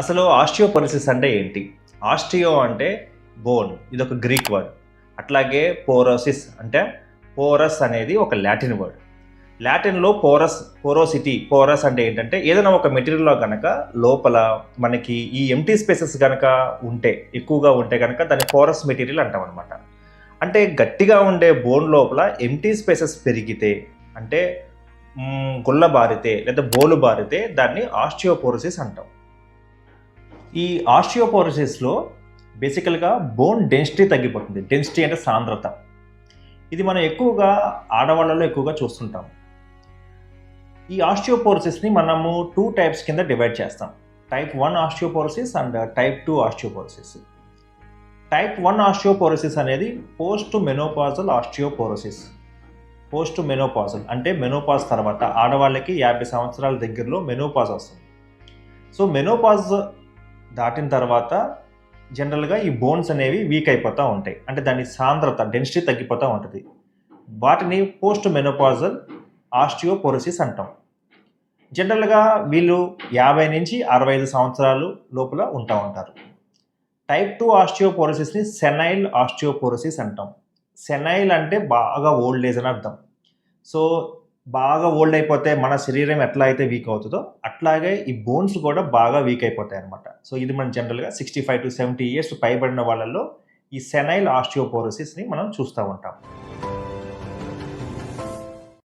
అసలు ఆస్టియోపొరిసిస్ అంటే ఏంటి? ఆస్టియో అంటే బోన్ ఇది ఒక గ్రీక్ వర్డ్. అట్లాగే పోరోసిస్ అంటే పోరస్ అనేది ఒక లాటిన్ వర్డ్. లాటిన్లో పోరస్ పోరోసిటీ పోరస్ అంటే ఏంటంటే ఏదైనా ఒక మెటీరియల్లో కనుక లోపల మనకి ఈ ఎంటీ స్పేసెస్ కనుక ఉంటే ఎక్కువగా ఉంటే కనుక దాన్ని పోరస్ మెటీరియల్ అంటాం అనమాట అంటే గట్టిగా ఉండే బోన్ లోపల ఎంటీ స్పేసెస్ పెరిగితే అంటే గుల్ల బారితే లేదా బోలు బారితే దాన్ని ఆస్టియోపోరోసిస్ అంటాం. ఈ ఆస్టియోపోరోసిస్లో బేసికల్గా బోన్ డెన్సిటీ తగ్గిపోతుంది. డెన్సిటీ అంటే సాంద్రత. ఇది మనం ఎక్కువగా ఆడవాళ్ళలో ఎక్కువగా చూస్తుంటాం. ఈ ఆస్టియోపోరోసిస్ని మనము టూ టైప్స్ కింద డివైడ్ చేస్తాం. Type one osteoporosis and type two osteoporosis. Type one osteoporosis అనేది post menopausal osteoporosis. Post menopausal అంటే మెనోపాజ్ తర్వాత ఆడవాళ్ళకి యాభై సంవత్సరాల దగ్గరలో మెనోపాజ్ వస్తుంది. సో మెనోపాజ్ దాటిన తర్వాత జనరల్గా ఈ బోన్స్ అనేవి వీక్ అయిపోతూ ఉంటాయి. అంటే దాని సాంద్రత డెన్సిటీ తగ్గిపోతూ ఉంటుంది. వాటిని పోస్ట్ మెనోపాజల్ ఆస్టియోపోరోసిస్ అంటాం. జనరల్గా వీళ్ళు యాభై నుంచి అరవై ఐదు సంవత్సరాలు లోపల ఉంటా ఉంటారు. టైప్ టూ ఆస్టియోపోరోసిస్ని సెనైల్ ఆస్టియోపోరోసిస్ అంటాం. సెనైల్ అంటే బాగా ఓల్డ్ ఏజ్ అని అర్థం. సో బాగా ఓల్డ్ అయిపోతే మన శరీరం ఎట్లా అయితే వీక్ అవుతుందో అట్లాగే ఈ బోన్స్ కూడా బాగా వీక్ అయిపోతాయి అనమాట సో ఇది మనం జనరల్గా sixty five to seventy years పైబడిన వాళ్ళల్లో ఈ సెనైల్ ఆస్టియోపోరోసిస్ని మనం చూస్తూ ఉంటాం.